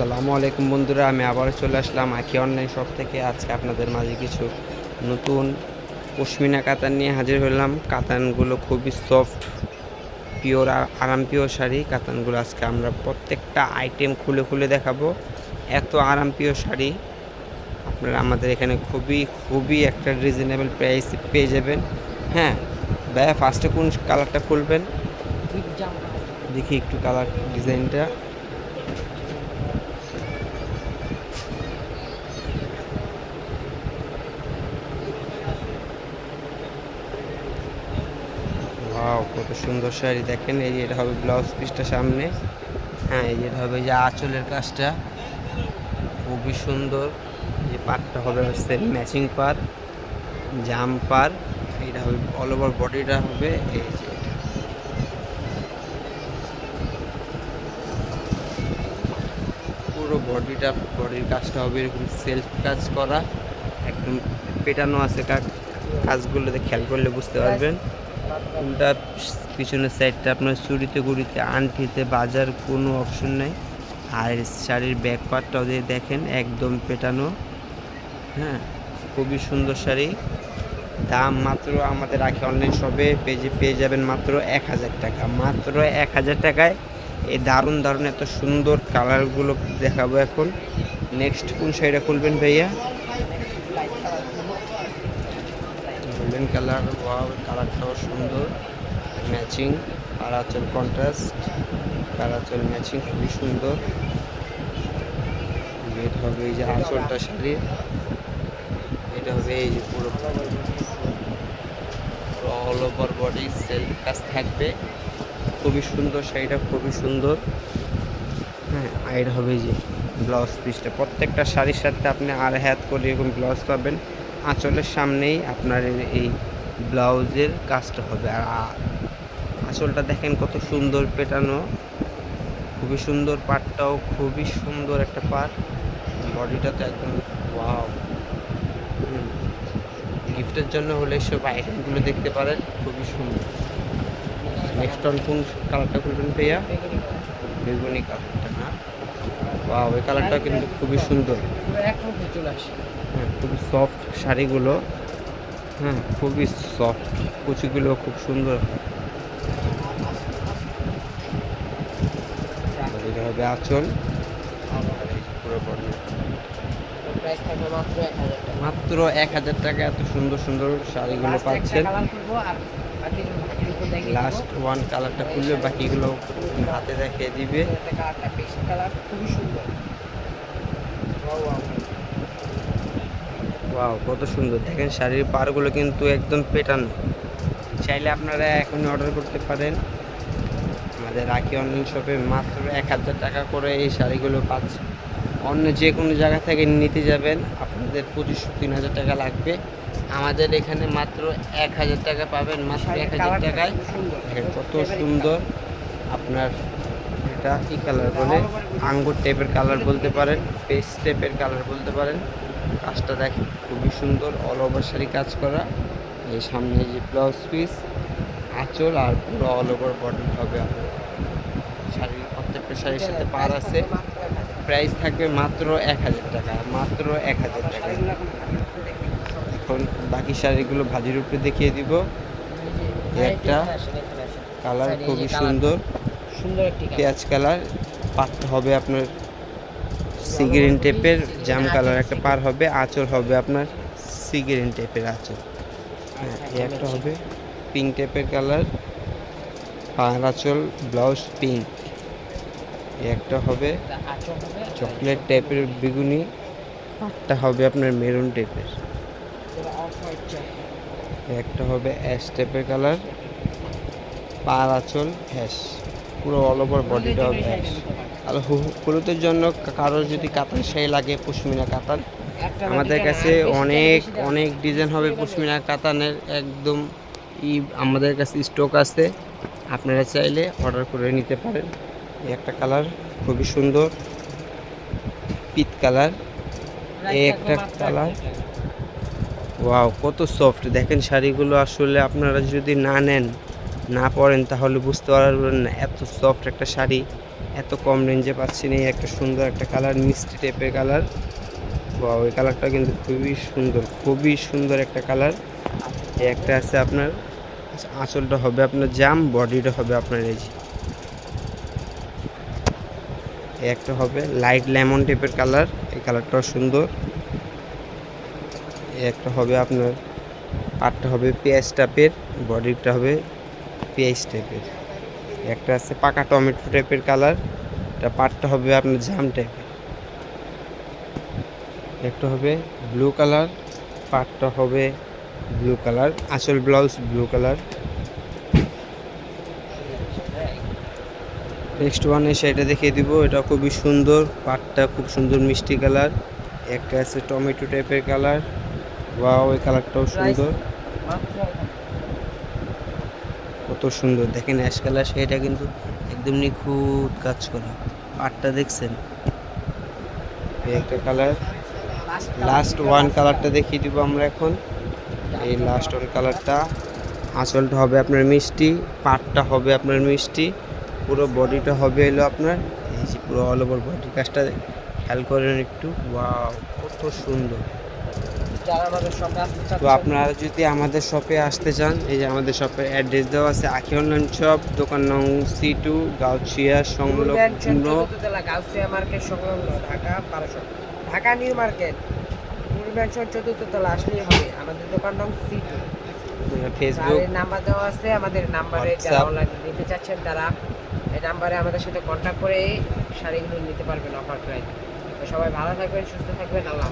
আসসালামু আলাইকুম বন্ধুরা আমি আবারও চলে আসলাম আখি অনলাইন শপ থেকে। আজকে আপনাদের মাঝে কিছু নতুন পশমিনা কাতান নিয়ে হাজির হলাম। কাতানগুলো খুবই সফট পিওর আরাম পিওর শাড়ি। কাতানগুলো আজকে আমরা প্রত্যেকটা আইটেম খুলে খুলে দেখাবো। এত আরাম পিওর শাড়ি। আপনারা আমাদের এখানে খুবই খুবই একটা রিজনেবল প্রাইস পেয়ে যাবেন। হ্যাঁ ভাইয়া ফার্স্টে কোন কালারটা খুলবেন? দেখি একটু কালার ডিজাইনটা ওয়াও, কত সুন্দর শাড়ি। দেখেন, এই যে এটা হবে ব্লাউজ পিসটা সামনে। হ্যাঁ এই যে এটা হবে যে আঁচলের কাজটা। খুবই সুন্দর। যে পাটটা হবে হচ্ছে ম্যাচিং পার জাম পার এটা হবে অল ওভার বডিটা হবে, এই যে পুরো বডিটা বডির কাজটা হবে এরকম সেলফ কাজ করা। একদম পেটানো আছে কাজ- কাজগুলোতে খেয়াল করলে বুঝতে পারবেন। কোনটা পিছনের সাইডটা আপনার চুরিতে গুড়িতে আনটিতে বাজার কোনো অপশন নাই। আর শাড়ির ব্যাক পার্টটাও যদি দেখেন, একদম পেটানো। হ্যাঁ খুবই সুন্দর শাড়ি। দাম মাত্র আমাদের রাখি অনলাইন শপে পেজে পেয়ে যাবেন মাত্র এক হাজার টাকা। মাত্র এক হাজার টাকায় এই দারুণ দারুণ এত সুন্দর কালারগুলো দেখাবো এখন। নেক্সট কোন শাড়িটা খুলবেন ভাইয়া? গোল্ডেন কালার ওয়াও কালারটাও সুন্দর ম্যাচিং আচল কন্ট্রাস্ট আচল ম্যাচিং খুবই সুন্দর। এটা হবে এই যে আঁচলটা শাড়ি এটা হবে এই যে পুরো। অল ওভার বডি সেলফ কাজ থাকবে। খুবই সুন্দর, শাড়িটা খুবই সুন্দর। হ্যাঁ আর হবে যে ব্লাউজ পিসটা প্রত্যেকটা শাড়ির সাথে আপনি আর হাত করে এরকম ব্লাউজ পাবেন। আঁচলের সামনেই আপনার এই- ব্লাউজের কাজটা হবে। আর আঁচলটা দেখেন কত সুন্দর পেটানো। খুবই সুন্দর পাটটাও, খুবই সুন্দর একটা পাট। বডিটা তো একদম ওয়াও। গিফটের জন্য হলে সব আইটেমগুলো দেখতে পারেন, খুবই সুন্দর। নেক্সট অন কোন কালারটা খুলবেন ভাইয়া বেগুনি কালারটা না? ওয়াও কালারটা কিন্তু খুবই সুন্দর। হ্যাঁ খুবই সফট শাড়িগুলো। হ্যাঁ খুবই সফট কুচিগুলো খুব সুন্দর। এটা হবে আঁচল। মাত্র এক হাজার টাকা এত সুন্দর সুন্দর শাড়িগুলো পাচ্ছেন। লাস্ট ওয়ান কালারটা খুললে বাকিগুলো হাতে দেখিয়ে দিবে। খুবই সুন্দর. ওয়াও কত সুন্দর। দেখেন শাড়ির পারগুলো কিন্তু একদম পেটানো। চাইলে আপনারা এখনই অর্ডার করতে পারেন। আমাদের রাখি অনলাইন শপে মাত্র এক হাজার টাকা করে এই শাড়িগুলো পাচ্ছে অন্য যে কোনো জায়গা থেকে নিতে যাবেন আপনাদের পঁচিশশো তিন হাজার টাকা লাগবে। আমাদের এখানে মাত্র এক হাজার টাকা পাবেন মাত্র এক হাজার টাকায়। কত সুন্দর। আপনার এটা কি কালার বলে? আঙ্গুর টাইপের কালার বলতে পারেন পেস্ট টাইপের কালার বলতে পারেন। কাজটা দেখেন খুবই সুন্দর অল ওভার শাড়ি কাজ করা। এই সামনে যে ব্লাউজ পিস আঁচল আর পুরো অল ওভার বডি হবে আপনার শাড়ির প্রত্যেকটা শাড়ির সাথে পার আছে। প্রাইস থাকবে মাত্র এক হাজার টাকা মাত্র এক হাজার টাকা। এখন বাকি শাড়িগুলো ভাজির উপরে দেখিয়ে দিব। একটা। কালার খুবই সুন্দর। সুন্দর একটি পেঁয়াজ কালার পাটটা হবে আপনার সিগ্রিন টেপের জাম কালার একটা পার হবে, আঁচল হবে আপনার সিগ্রিন টেপের আঁচল। হ্যাঁ একটা হবে পিঙ্ক টেপের কালার, পার আঁচল ব্লাউজ পিঙ্ক। একটা হবে চকলেট টাইপের বেগুনি পাটটা হবে আপনার মেরুন টাইপের একটা হবে অ্যাশ টাইপের কালার, পার আঁচল হ্যাশ পুরো অল ওভার বডিটা হবে অ্যাশ। আর হলুদের জন্য কারোর যদি কাতান শাড়ি লাগে পশমিনা কাতান। আমাদের কাছে অনেক অনেক ডিজাইন হবে পশমিনা কাতানের একদম ই আমাদের কাছে স্টক আছে। আপনারা চাইলে অর্ডার করে নিতে পারেন। এই একটা কালার খুবই সুন্দর পিত কালার। এই একটা কালার। ওয়াও কত সফট। দেখেন শাড়িগুলো আসলে আপনারা যদি না নেন না পরেন তাহলে বুঝতে পারবেন না এত সফট একটা শাড়ি। এত কম রেঞ্জে পাচ্ছি না একটা সুন্দর একটা কালার মিষ্টি টাইপের কালার বা ওই কালারটা কিন্তু খুবই সুন্দর খুবই সুন্দর একটা কালার এই একটা আছে আপনার আঁচলটা হবে আপনার জাম বডিটা হবে আপনার এই একটা হবে লাইট লেমন টাইপের কালার এই কালারটাও সুন্দর। একটা হবে আপনার, পাটটা হবে পেঁয়াজ টাইপের বডিটা হবে পেঁয়াজ টাইপের একটা আছে পাকা টমেটো টাইপের কালার এটা পাটটা হবে আপনার জাম টাইপের একটা হবে ব্লু কালার পাটটা হবে ব্লু কালার আসল blouse blue colour next one এসে এটা দেখিয়ে দিব এটা খুবই সুন্দর পাটটা খুব সুন্দর মিষ্টি কালার একটা আছে টমেটো টাইপের কালার বা ওই কালারটাও সুন্দর। কত সুন্দর। দেখেন অ্যাশ কালার সেটা কিন্তু একদম নিখুঁত কাজ করা। পাটটা দেখছেন? একটা কালার লাস্ট ওয়ান কালারটা দেখিয়ে দিব আমরা এখন। এই লাস্ট ওয়ান কালারটা আঁচলটা হবে আপনার মিষ্টি, পাটটা হবে আপনার মিষ্টি। পুরো বডিটা হবে এলো আপনার, এই যে পুরো অল ওভার বডি কাজটা খেয়াল করেন একটু। ওয়াও কত সুন্দর যারা আমাদের শপে আসতে তো আপনারা যদি আমাদের শপে আসতে চান এই যে আমাদের শপের অ্যাড্রেস দেওয়া আছে আখি অনলাইন শপ দোকান নং সি টু গাউছিয়া সংলগ্ন মার্কেট সংলগ্ন ঢাকা বারোশো ঢাকা নিউ মার্কেট আসলেই হবে। আমাদের দোকান নং সি টু ফেসবুক নাম্বার দেওয়া আছে আমাদের নাম্বারে যারা। নিতে চাচ্ছেন তারা এই নাম্বারে আমাদের সাথে কন্ট্যাক্ট করে শাড়িগুলো নিতে পারবেন অফার প্রাইস সবাই ভালো থাকবেন সুস্থ থাকবেন আল্লাহ